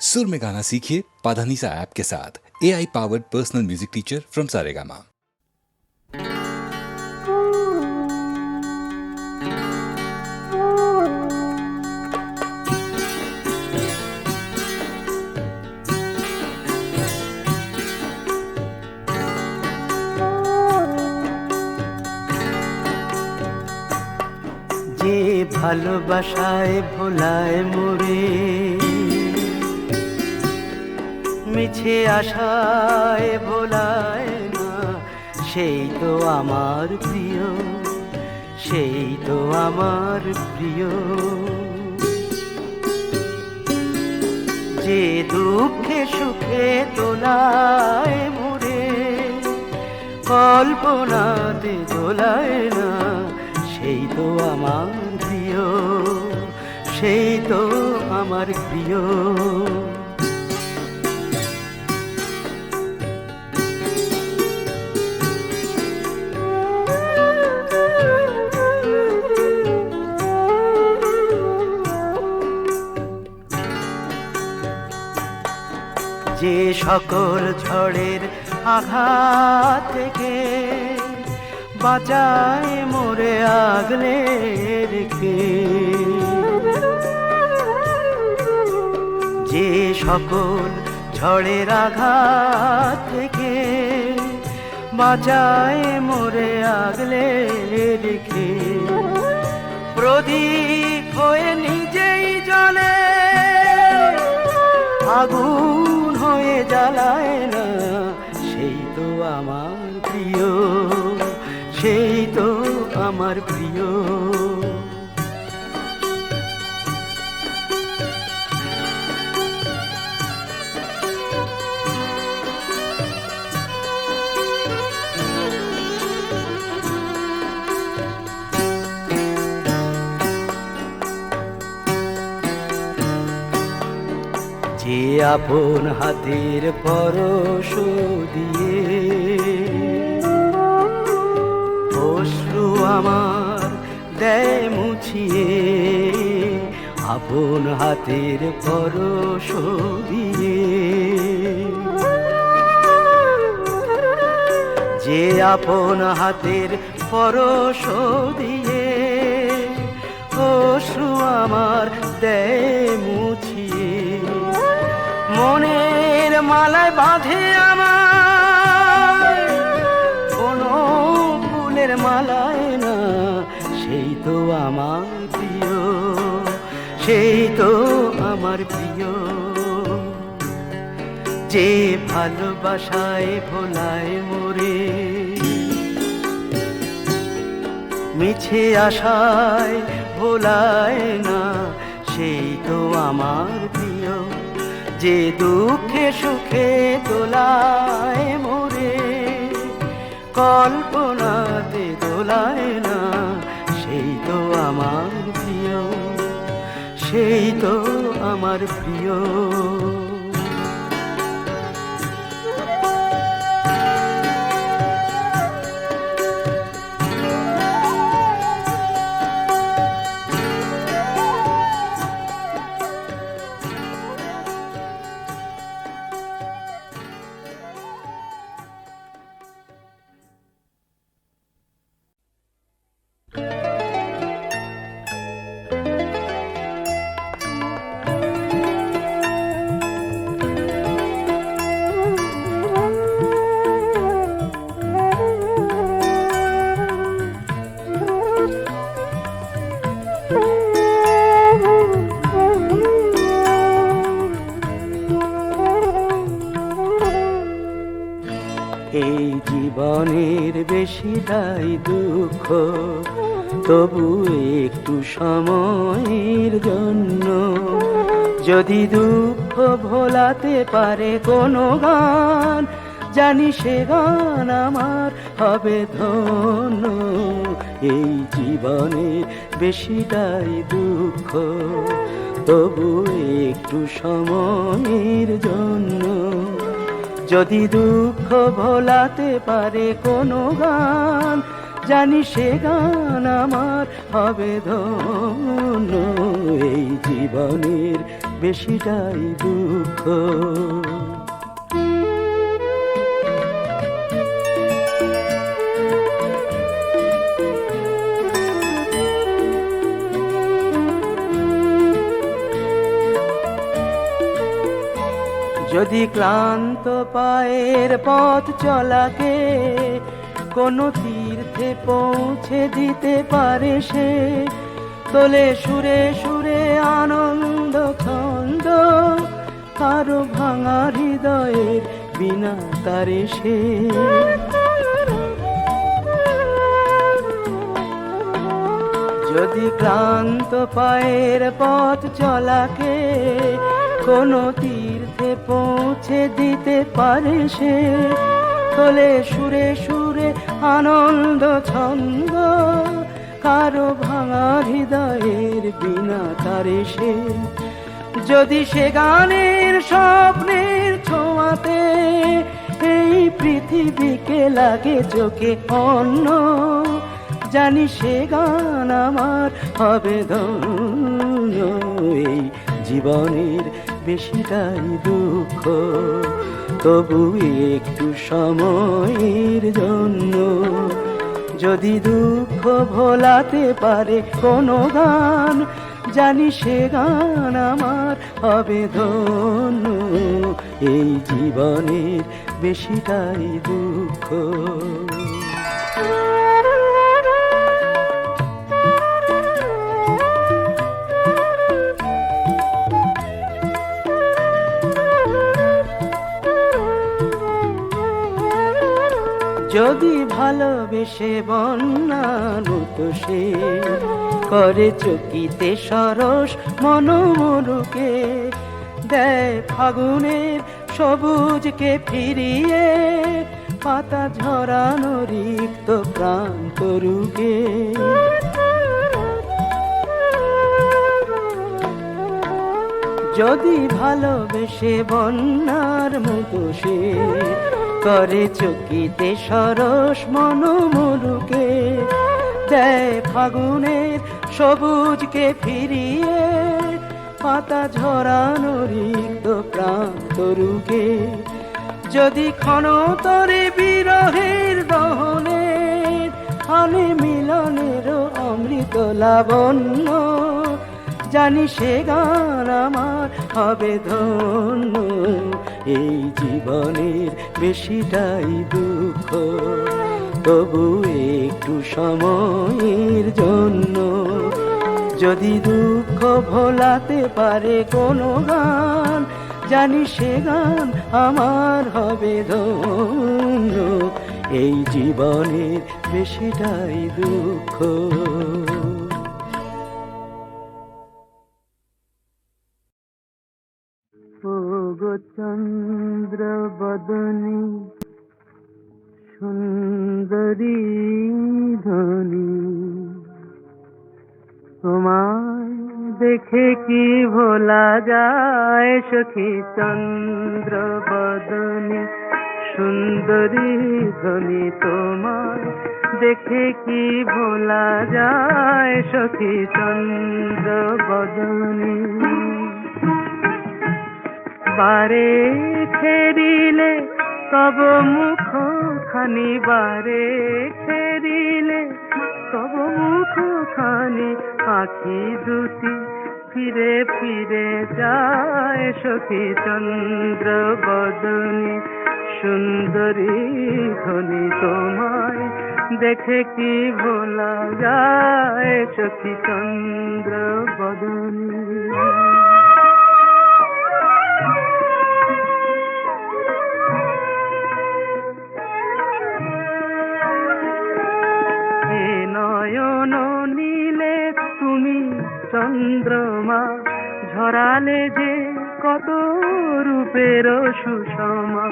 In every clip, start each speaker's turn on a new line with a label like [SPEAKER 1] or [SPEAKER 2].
[SPEAKER 1] सुर में गाना सीखिए पाधानीसा ऐप के साथ A I powered personal music teacher from Saregama
[SPEAKER 2] যে ভালোবাসায় ভোলায় মোরে মিছে আশায় ভোলায় না। সেই তো আমার প্রিয়, সেই তো আমার প্রিয়। যে দুঃখে সুখে তোলায় মোরে, কল্পনাতে দোলায় না। সেই তো আমার প্রিয়, সেই তো আমার প্রিয়। সকল ঝড়ের আঘাত থেকে বাঁচায় মোরে আগলে রেখে। যে সকল ঝড়ের আঘাত থেকে বাঁচায় মোরে আগলে রেখে। প্রদীপ হয়ে নিজেই জলে আগুন হয়ে জ্বালায় না সেই তো আমার প্রিয় সেই তো আমার প্রিয়। আপন হাতের পরশ দিয়ে। অশ্রু আমার দেয় মুছিয়ে, আপন হাতের পরশ দিয়ে। যে আপন হাতের পরশ দিয়ে অশ্রু আমার দেয় মুছিয়ে মনের মালায় বাঁধে আমার কোনো ফুলের মালায় না, সেই তো আমার প্রিয়, সেই তো আমার প্রিয়। যে ভালোবাসায় ভোলায় মোরে, মিছে আশায় ভোলায় না, সেই তো আমার যে দুঃখে সুখে দোলায় মোরে, কল্পনাতে দোলায় না, সেই তো আমার প্রিয়, সেই তো আমার প্রিয়। জীবনের বেশিটাই দুঃখ। তবু একটু সময়ের জন্য যদি দুঃখ ভোলাতে পারে কোনো গান, জানি সে গান আমার হবে ধন্য। এই জীবনের বেশিটাই দুঃখ, তবু একটু সময়ের জন্য যদি দুঃখ ভোলাতে পারে কোনো গান, জানি সে গান আমার হবে ধন্য। এই জীবনের বেশিটাই দুঃখ। যদি ক্লান্ত পায়ের পথ চলাকে কোনো তীর্থে পৌঁছে দিতে পারে সে, তোলে সুরে সুরে আনন্দ খন্দ কারও ভাঙা হৃদয়ের বিনা তারে সে। যদি ক্লান্ত পায়ের পথ চলাকে কোনো তীর্থে পৌঁছে দিতে পারে সে। তোলে সুরে সুরে আনন্দ, ছন্দ। কারও ভাঙা হৃদয়ের বিনা তারে সে। যদি সে গানের স্বপ্নের ছোঁয়াতে এই পৃথিবীকে লাগে চোখে অন্য জানি সে গান আমার হবে এই জীবনের বেশিটাই দুঃখ। তবু একটু সময়ের জন্য। যদি দুঃখ ভোলাতে পারে কোনো গান, জানি সে গান আমার হবে ধন্য। এই জীবনের বেশিটাই দুঃখ। যদি ভালোবেসে বন্যার মতো সে করে চকিতে সরস মনোমরুকে দেয় ফাগুনের সবুজকে ফিরিয়ে, পাতা ঝরানো রিক্ত প্রাণ তরুকে যদি ভালোবেসে বন্যার মতো সে করে চকিতে সরস মনোমরুকে। দেয় ফাগুনের সবুজকে ফিরিয়ে, পাতা ঝরানো রিক্ত প্রাণ তরুকে যদি ক্ষণতরে বিরহের দহনের আনে মিলনের অমৃত লাবণ্য, জানি সে গান আমার হবে ধন্য। এই জীবনের বেশিটাই দুঃখ। তবু একটু সময়ের জন্য যদি দুঃখ ভোলাতে পারে কোনো গান, জানি সে গান আমার হবে ধন্য। এই জীবনের বেশিটাই দুঃখ। যায় সখী চন্দ্র বদনী। সুন্দরী ধনী তোমায় দেখে কি ভোলা যায় সখী চন্দ্র বদনী। বারে ফেরিলে তব মুখ খানি বারে ফেরিলে তব মুখ খানি আখি দুটি ফিরে ফিরে যায় সখী চন্দ্র বদনী। সুন্দরী ধনী তোমায় দেখে কি ভোলা যায় সখী চন্দ্র বদনী। রূপের সুষমা,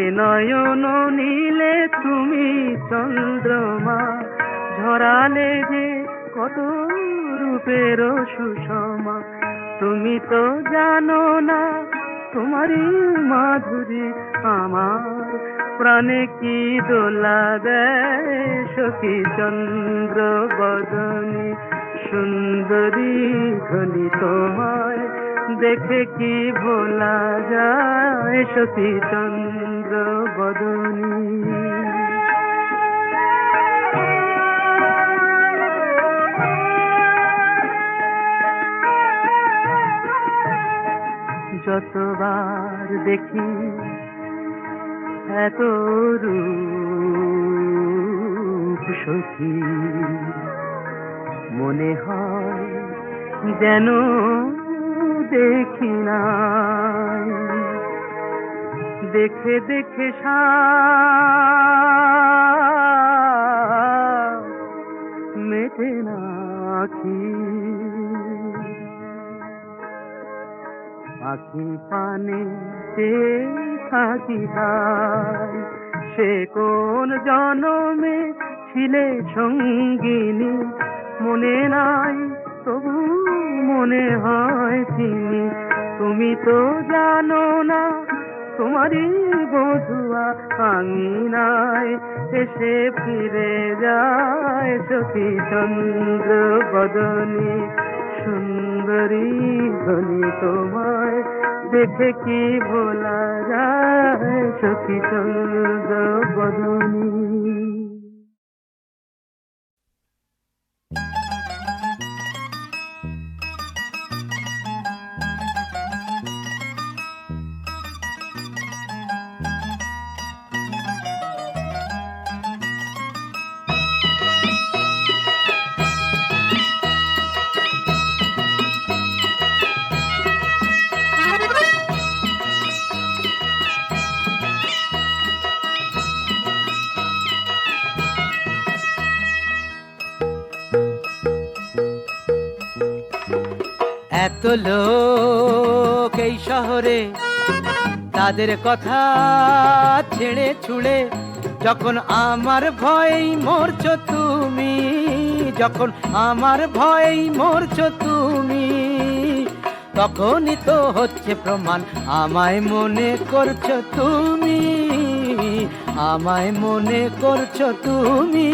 [SPEAKER 2] এ নয়ন নীলে তুমি চন্দ্রমা, ঝরালে যে কত রূপের সুষমা, তুমি তো জানো না তোমারই মাধুরী, আমার প্রাণে কি দোলা দেয় সখী চন্দ্র বদনী সুন্দরী ধনী তোমায়
[SPEAKER 3] দেখে কি ভোলা যায় সতী চন্দ্র বদনী? যতবার দেখি এত রূপ সখী, মনে হয় যেন দেখি না দেখে দেখে মেটে না আখি পাখি পানে থাকি সে কোন জনমে ছিলে সঙ্গিনী? মনে নাই মনে হয় চিনি তুমি তো জানো না, তোমারই বধুয়া নাই। এসে ফিরে যায় সখী চন্দ্র বদনী। সুন্দরী ধনী তোমায় দেখে কি ভোলা যায় সখী চন্দ্র বদনী।
[SPEAKER 2] তাদের কথা ছেড়ে ছুড়ে, যখন আমার ভয়েই মরছ তুমি, যখন আমার ভয়েই মরছ তুমি, তখনই তো হচ্ছে প্রমাণ, আমায় মনে করছ তুমি, আমায় মনে করছ তুমি।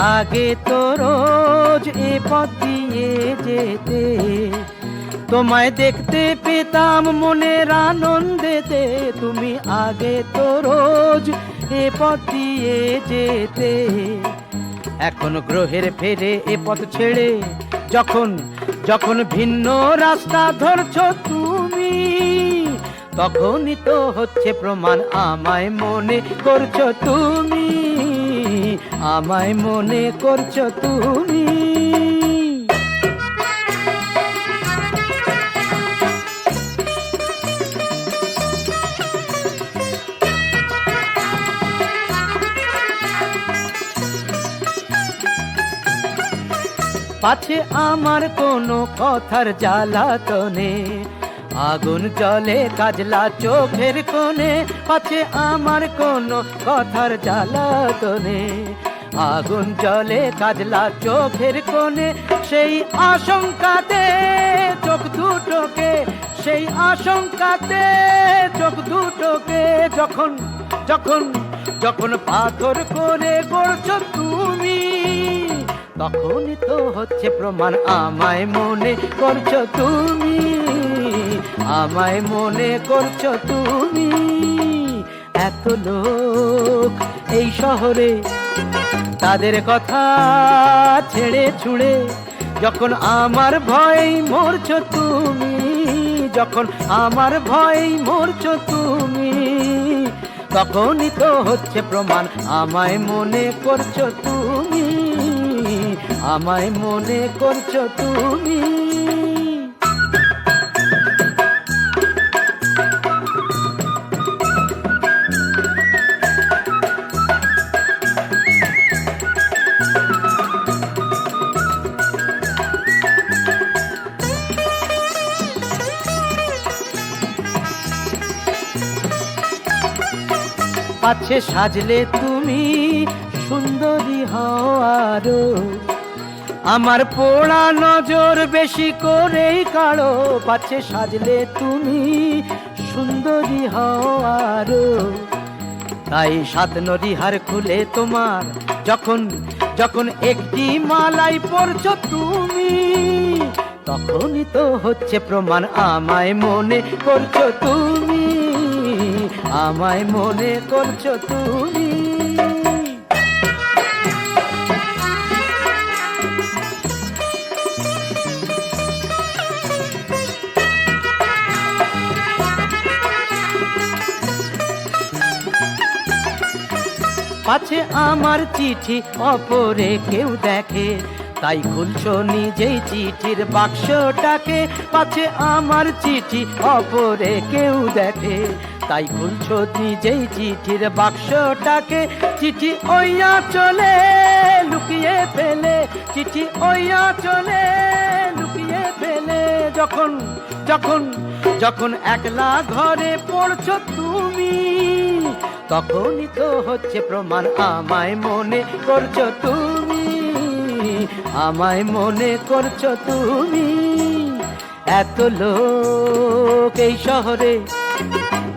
[SPEAKER 2] আগে তো রোজ এ পথ দিয়ে যেতে। তোমায় দেখতে পেতাম মনের আনন্দেতে, তুমি আগে তো রোজ এ পথ দিয়ে যেতে। এখন গ্রহের ফেরে এ পথ ছেড়ে, যখন যখন ভিন্ন রাস্তা ধরছ তুমি, তখনই তো হচ্ছে প্রমাণ আমায় মনে করছ তুমি। আমায় মনে করছ তুমি। পাছে আমার কোনো কথার জ্বালাতনে আগুন জলে কাজলা চোখের কোণে, পাছে আমার কোনো কথার জ্বালাতনে আগুন জলে কাজলা চোখের কোণে, সেই আশঙ্কাতে চোখ দুটোকে, সেই আশঙ্কাতে চোখ দুটোকে যখন যখন যখন পাথর করে গড়ছ তুমি তখনই তো হচ্ছে প্রমাণ আমায় মনে করছ তুমি, আমায় মনে করছ তুমি। এত লোক এই শহরে। তাদের কথা ছেড়ে ছুড়ে যখন আমার ভয় মরছো তুমি, যখন আমার ভয় মরছো তুমি, তখনই তো হচ্ছে প্রমাণ, আমায় মনে করছ তুমি, আমায় মনে করছ তুমি। পাচ্ছে সাজলে তুমি সুন্দরী হও আরও আমার পোড়া নজর বেশি করেই কাড়ো পাচ্ছে সাজলে তুমি সুন্দরী হও আরও তাই সাত নদী হার খুলে তোমার, যখন যখন একটি মালাই পড়ছ তুমি, তখনই তো হচ্ছে প্রমাণ আমায় মনে করছ তুমি। আমায় মনে করছ তুমি। পাছে আমার চিঠি অপরে কেউ দেখে, তাই খুলছো নিজেই চিঠির বাক্সটাকে। পাছে আমার চিঠি অপরে কেউ দেখে তাই খুলছো নিজেই চিঠির বাক্সটাকে। চিঠি ওইয়া চলে, লুকিয়ে ফেলে। চিঠি ওইয়া চলে, লুকিয়ে ফেলে। যখন যখন যখন একলা ঘরে পড়ছো তুমি, তখনই তো হচ্ছে প্রমাণ আমায় মনে করছ তুমি, আমায় মনে করছ তুমি। এত লোক এই শহরে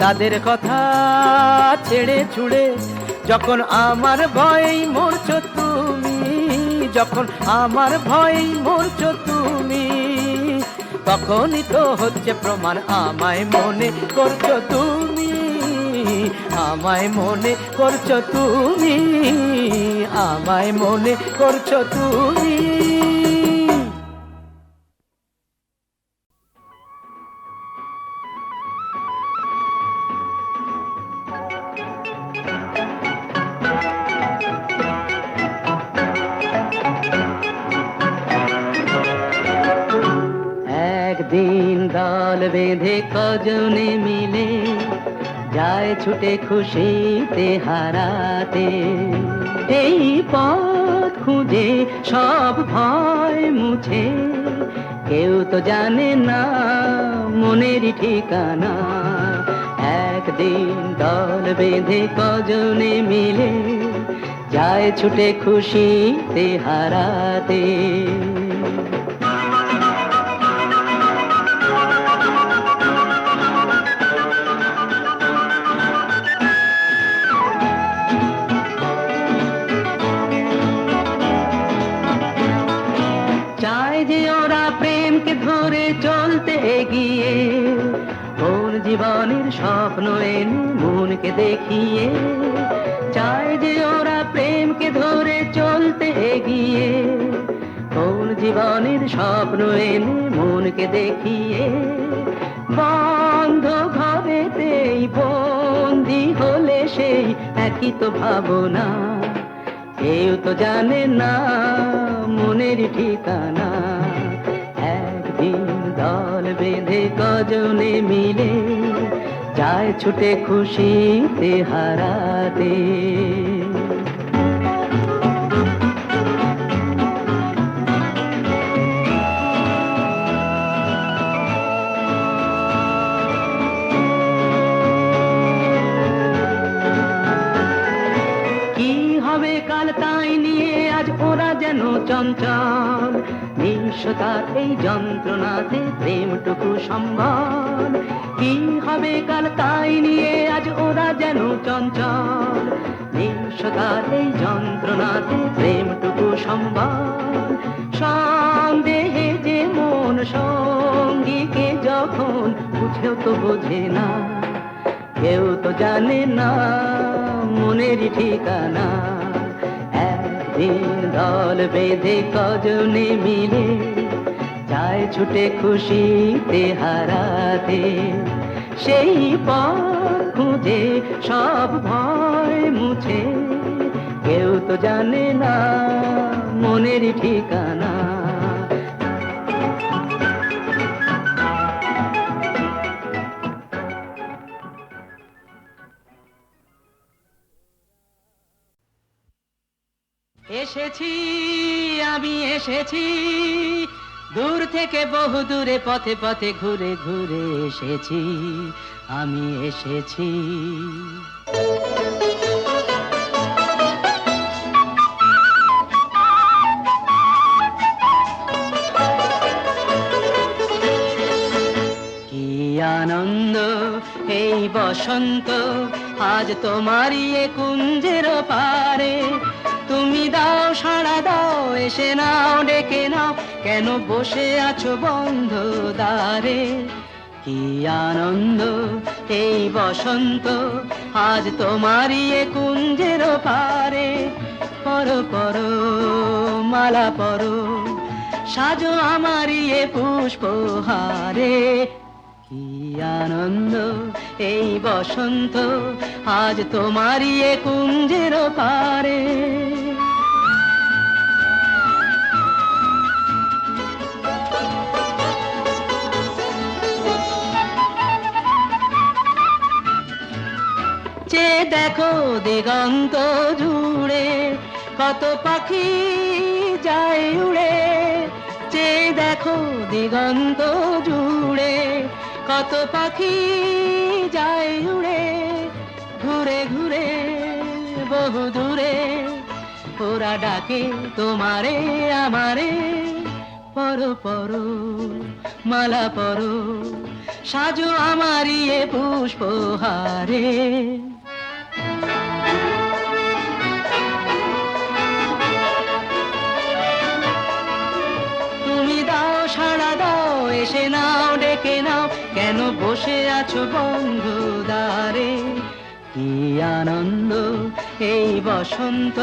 [SPEAKER 2] তাদের কথা ছেড়ে ছুড়ে, যখন আমার ভয়েই মরছো তুমি, যখন আমার ভয়েই মরছো তুমি, তখনই তো হচ্ছে প্রমাণ আমায় মনে করছ তুমি, আমায় মনে করছ তুমি, আমায় মনে করছ তুমি। দল বেঁধে কজনে মিলে যায় ছুটে খুশিতে হারাতে। এই পথ খুঁজে সব ভয় মুছে। কেউ তো জানে না মনের ঠিকানা। একদিন দল বেঁধে কজনে মিলে যায় ছুটে খুশিতে হারাতে। স্বপ্ন এনে মনকে দেখিয়ে, চায় যে ওরা প্রেমকে ধরে চলতে এগিয়ে। কোন জীবনের স্বপ্ন এনে মনকে দেখিয়ে, বন্ধ ঘরেতেই বন্দি হলে সেই একই তো ভাবনা। কেউ তো জানে না মনের ঠিকানা। একদিন দল বেঁধে কজনে মিলে ছুটে খুশিতে হারাতে। কি হবে কাল তাই নিয়ে আজ ওরা যেন চঞ্চল? নিঃস্বতার এই যন্ত্রণাতে প্রেমটুকু কি হবে কাল তাই নিয়ে আজ ওরা যেন চঞ্চল। এই যন্ত্রণাতে, প্রেমটুকু সম্বল। সন্দেহে যে মন সঙ্গীকে যখন বুঝেও তো বোঝে না, কেউ তো জানে না মনের ঠিকানা। একদিন দল বেঁধে কজনে মিলে যায় ছুটে খুশিতে হারাতে। সেই পথ খুঁজে সব ভয় মুছে। কেউ তো জানে না মনের ঠিকানা। এসেছি, আমি এসেছি। থেকে বহু দূরে পথে পথে ঘুরে ঘুরে এসেছি, আমি এসেছি। কি আনন্দ এই বসন্ত, আজ তোমারই এ কুঞ্জের পারে। তুমি দাও, সাড়া দাও, এসে নাও, ডেকে নাও কেন বসে আছো বন্ধ দ্বারে? কি আনন্দ এই বসন্ত, আজ তোমারই এ কুঞ্জের পারে পর পর, মালা পর, সাজো আমারই এ পুষ্পহারে। কি আনন্দ এই বসন্ত, আজ তোমারই এ কুঞ্জের পারে চে দেখো দিগন্ত জুড়ে, কত পাখি যায় উড়ে। চে দেখো দিগন্ত জুড়ে, কত পাখি যায় উড়ে। ঘুরে ঘুরে, বহু দূরে, ওরা ডাকে তোমারে, আমারে। পর পর, মালা পর, সাজো আমারই এ পুষ্পহারে। কেন বসে আছো বন্ধ দ্বারে কি আনন্দ এই বসন্ত,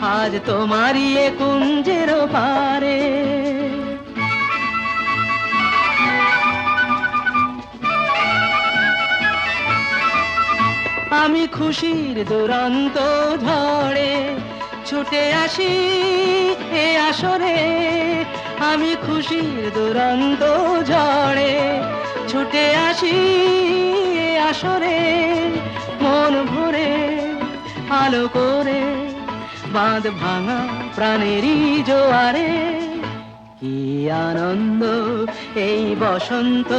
[SPEAKER 2] আজ তোমারই এ কুঞ্জের পারে আমি খুশির দুরন্ত ঝড়ে ছুটে আসি এ আসরে। আমি খুশির দুরন্ত ঝড়ে ছুটে আসি আসরে, মন ভরে, আলো করে, বাঁধ ভাঙা প্রাণেরই জোয়ারে। কি আনন্দ এই বসন্ত,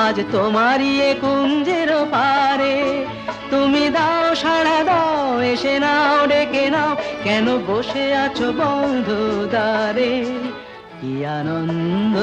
[SPEAKER 2] আজ তোমারই কুঞ্জের পারে। তুমি দাও, সাড়া দাও, এসে নাও, ডেকে নাও, কেন বসে আছো বন্ধু দ্বারে কি আনন্দ